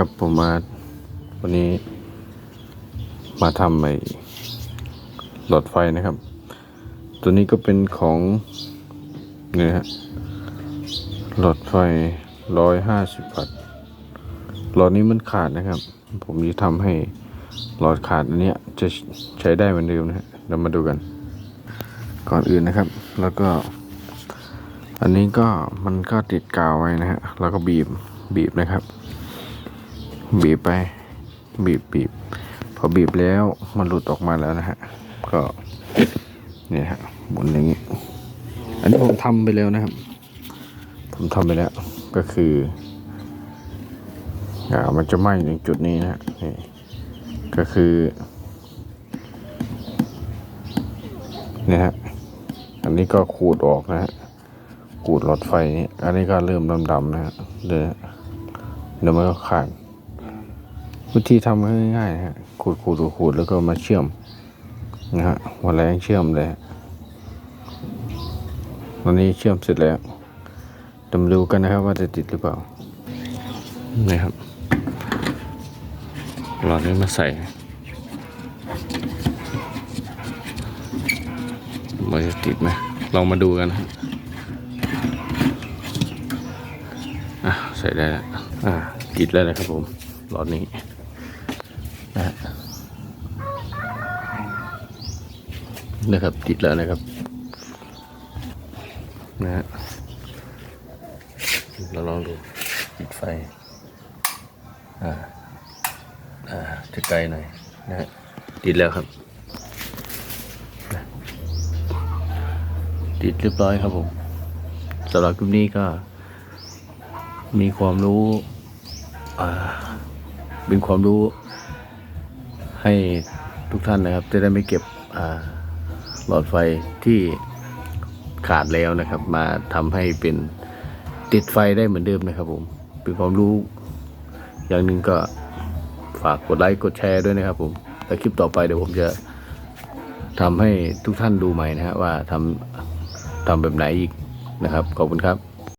ครับผมมาวันนี้ มาทำไอ้หลอดไฟนะครับ ตัวนี้ก็เป็นของเนี่ยฮะหลอดไฟร้อยห้าสิบวัตต์หลอดนี้มันขาดนะครับ ผมจะทำให้หลอดขาดอันนี้จะใช้ได้เหมือนเดิมนะฮะเรามาดูกัน ก่อนอื่นนะครับ แล้วก็ อันนี้ก็มันก็ติดกาวไว้นะฮะแล้วก็บีบบีบนะครับ บีบไป บีบบีบพอบีบแล้วมันหลุดออกมาแล้วนะฮะ ก็เนี่ยฮะหมุนอย่างนี้ อันนี้ผมทำไปแล้วนะครับ ผมทำไปแล้ว ก็คืออ่ามันจะไหม้ในจุดนี้นะฮะนี่ก็คือเนี่ยฮะอันนี้ก็ขูดออกนะฮะขูดหลอดไฟนี่อันนี้ก็เริ่มดำๆนะฮะเดี๋ยวเดี๋ยวมันก็ขาด วิธีทำง่ายๆฮะขูดขูดขูดแล้วก็มาเชื่อมนะฮะวันแรงเชื่อมเลยฮะวันนี้เชื่อมเสร็จแล้วเดี๋ยวมาดูกันนะครับว่าจะติดหรือเปล่านี่ครับหลอดนี้มาใส่มันจะติดไหมลองมาดูกันนะฮะอะใส่ได้แล้วอะติดแล้วนะครับผมหลอดนี้ นะนะครับ ติดแล้วนะครับ นะฮะเราลองดูปิดไฟ อ่า อ่า จะไกลหน่อยนะฮะติดแล้วครับนะติดเรียบร้อยครับผมสำหรับคลิปนี้ก็ มีความรู้ อ่า เป็นความรู้ ให้ทุกท่านนะครับ จะได้ไม่เก็บหลอดไฟที่ขาดแล้วนะครับ มาทำให้เป็นติดไฟได้เหมือนเดิมนะครับผมเป็นความรู้อย่างหนึ่งก็ฝากกดไลค์กดแชร์ด้วยนะครับผมแล้วคลิปต่อไปเดี๋ยวผมจะทำให้ทุกท่านดูใหม่นะฮะว่าทำทำแบบไหนอีกนะครับ ขอบคุณครับ